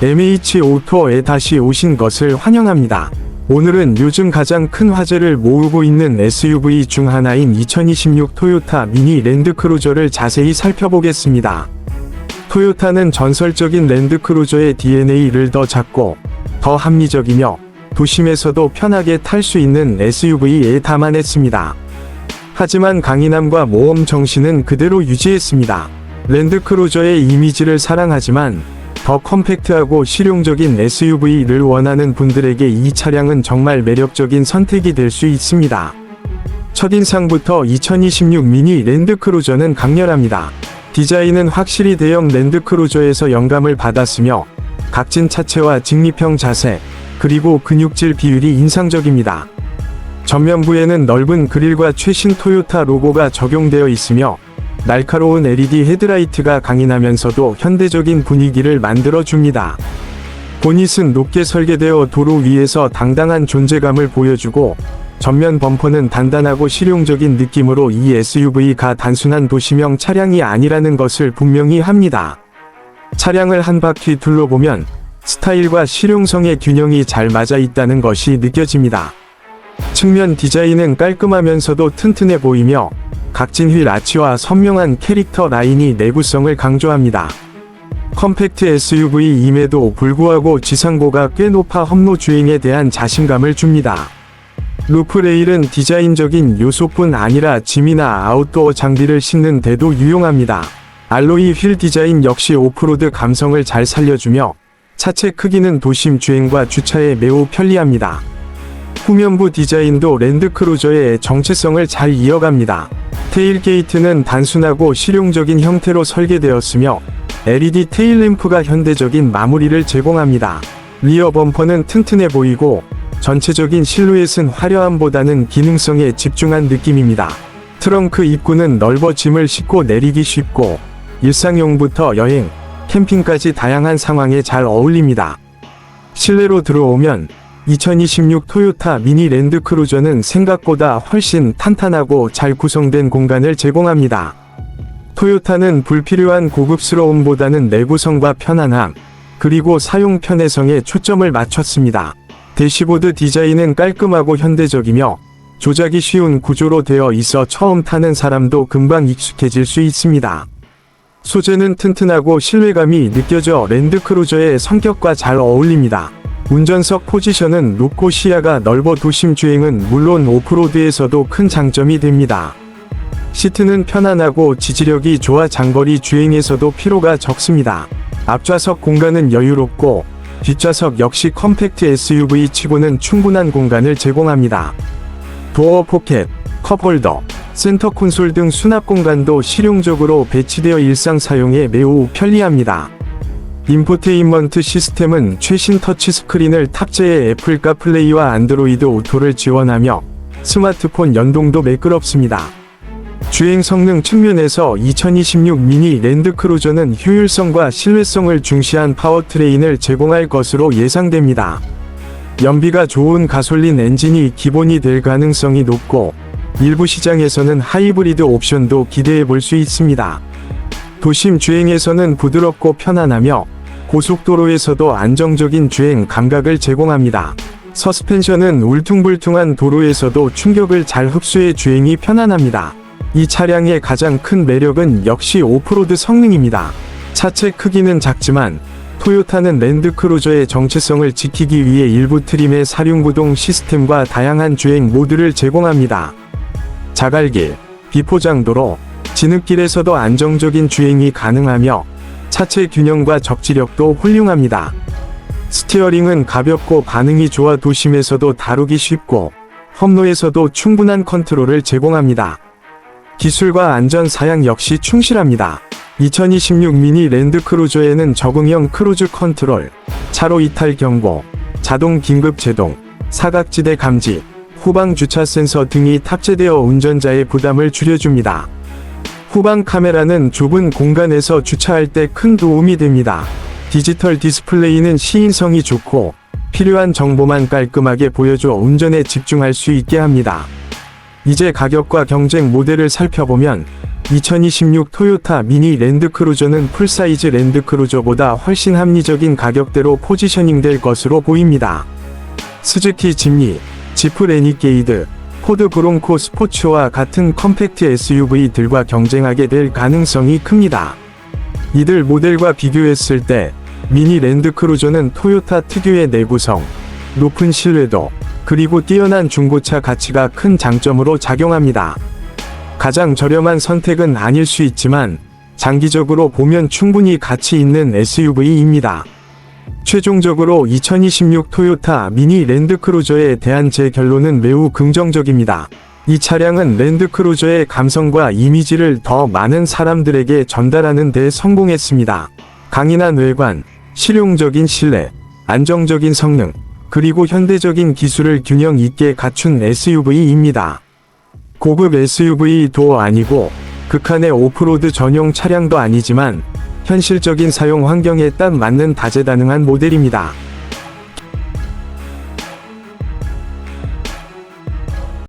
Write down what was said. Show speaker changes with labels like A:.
A: MH 오토에 다시 오신 것을 환영합니다. 오늘은 요즘 가장 큰 화제를 모으고 있는 SUV 중 하나인 2026 토요타 미니 랜드크루저를 자세히 살펴보겠습니다. 토요타는 전설적인 랜드크루저의 DNA를 더 작고 더 합리적이며 도심에서도 편하게 탈 수 있는 SUV에 담아냈습니다. 하지만 강인함과 모험 정신은 그대로 유지했습니다. 랜드크루저의 이미지를 사랑하지만 더 컴팩트하고 실용적인 SUV를 원하는 분들에게 이 차량은 정말 매력적인 선택이 될 수 있습니다. 첫인상부터 2026 미니 랜드크루저는 강렬합니다. 디자인은 확실히 대형 랜드크루저에서 영감을 받았으며 각진 차체와 직립형 자세, 그리고 근육질 비율이 인상적입니다. 전면부에는 넓은 그릴과 최신 토요타 로고가 적용되어 있으며 날카로운 LED 헤드라이트가 강인하면서도 현대적인 분위기를 만들어 줍니다. 보닛은 높게 설계되어 도로 위에서 당당한 존재감을 보여주고 전면 범퍼는 단단하고 실용적인 느낌으로 이 SUV가 단순한 도시명 차량이 아니라는 것을 분명히 합니다. 차량을 한 바퀴 둘러보면 스타일과 실용성의 균형이 잘 맞아 있다는 것이 느껴집니다. 측면 디자인은 깔끔하면서도 튼튼해 보이며 각진 휠 아치와 선명한 캐릭터 라인이 내구성을 강조합니다. 컴팩트 SUV임에도 불구하고 지상고가 꽤 높아 험로 주행에 대한 자신감을 줍니다. 루프 레일은 디자인적인 요소뿐 아니라 짐이나 아웃도어 장비를 싣는 데도 유용합니다. 알로이 휠 디자인 역시 오프로드 감성을 잘 살려주며 차체 크기는 도심 주행과 주차에 매우 편리합니다. 후면부 디자인도 랜드크루저의 정체성을 잘 이어갑니다. 테일 게이트는 단순하고 실용적인 형태로 설계되었으며 LED 테일 램프가 현대적인 마무리를 제공합니다. 리어 범퍼는 튼튼해 보이고 전체적인 실루엣은 화려함보다는 기능성에 집중한 느낌입니다. 트렁크 입구는 넓어 짐을 싣고 내리기 쉽고 일상용부터 여행, 캠핑까지 다양한 상황에 잘 어울립니다. 실내로 들어오면 2026 토요타 미니 랜드크루저는 생각보다 훨씬 탄탄하고 잘 구성된 공간을 제공합니다. 토요타는 불필요한 고급스러움보다는 내구성과 편안함, 그리고 사용 편의성에 초점을 맞췄습니다. 대시보드 디자인은 깔끔하고 현대적이며 조작이 쉬운 구조로 되어 있어 처음 타는 사람도 금방 익숙해질 수 있습니다. 소재는 튼튼하고 신뢰감이 느껴져 랜드크루저의 성격과 잘 어울립니다. 운전석 포지션은 높고 시야가 넓어 도심 주행은 물론 오프로드에서도 큰 장점이 됩니다. 시트는 편안하고 지지력이 좋아 장거리 주행에서도 피로가 적습니다. 앞좌석 공간은 여유롭고 뒷좌석 역시 컴팩트 SUV 치고는 충분한 공간을 제공합니다. 도어 포켓, 컵홀더, 센터 콘솔 등 수납 공간도 실용적으로 배치되어 일상 사용에 매우 편리합니다. 인포테인먼트 시스템은 최신 터치 스크린을 탑재해 애플 카 플레이와 안드로이드 오토를 지원하며 스마트폰 연동도 매끄럽습니다. 주행 성능 측면에서 2026 미니 랜드크루저는 효율성과 신뢰성을 중시한 파워트레인을 제공할 것으로 예상됩니다. 연비가 좋은 가솔린 엔진이 기본이 될 가능성이 높고 일부 시장에서는 하이브리드 옵션도 기대해 볼 수 있습니다. 도심 주행에서는 부드럽고 편안하며 고속도로에서도 안정적인 주행 감각을 제공합니다. 서스펜션은 울퉁불퉁한 도로에서도 충격을 잘 흡수해 주행이 편안합니다. 이 차량의 가장 큰 매력은 역시 오프로드 성능입니다. 차체 크기는 작지만 토요타는 랜드크루저의 정체성을 지키기 위해 일부 트림의 사륜구동 시스템과 다양한 주행 모드를 제공합니다. 자갈길, 비포장도로, 진흙길에서도 안정적인 주행이 가능하며 차체 균형과 적지력도 훌륭합니다. 스티어링은 가볍고 반응이 좋아 도심에서도 다루기 쉽고 험로에서도 충분한 컨트롤을 제공합니다. 기술과 안전 사양 역시 충실합니다. 2026 미니 랜드크루저에는 적응형 크루즈 컨트롤, 차로 이탈 경고, 자동 긴급 제동, 사각지대 감지, 후방 주차 센서 등이 탑재되어 운전자의 부담을 줄여줍니다. 후방 카메라는 좁은 공간에서 주차할 때 큰 도움이 됩니다. 디지털 디스플레이는 시인성이 좋고 필요한 정보만 깔끔하게 보여줘 운전에 집중할 수 있게 합니다. 이제 가격과 경쟁 모델을 살펴보면 2026 토요타 미니 랜드크루저는 풀사이즈 랜드크루저보다 훨씬 합리적인 가격대로 포지셔닝 될 것으로 보입니다. 스즈키 짐니, 지프 레니게이드, 포드 브롱코 스포츠와 같은 컴팩트 SUV들과 경쟁하게 될 가능성이 큽니다. 이들 모델과 비교했을 때 미니 랜드크루저는 토요타 특유의 내구성, 높은 신뢰도, 그리고 뛰어난 중고차 가치가 큰 장점으로 작용합니다. 가장 저렴한 선택은 아닐 수 있지만 장기적으로 보면 충분히 가치 있는 SUV입니다. 최종적으로 2026 토요타 미니 랜드크루저에 대한 제 결론은 매우 긍정적입니다. 이 차량은 랜드크루저의 감성과 이미지를 더 많은 사람들에게 전달하는 데 성공했습니다. 강인한 외관, 실용적인 실내, 안정적인 성능, 그리고 현대적인 기술을 균형 있게 갖춘 SUV입니다. 고급 SUV도 아니고 극한의 오프로드 전용 차량도 아니지만 현실적인 사용 환경에 딱 맞는 다재다능한 모델입니다.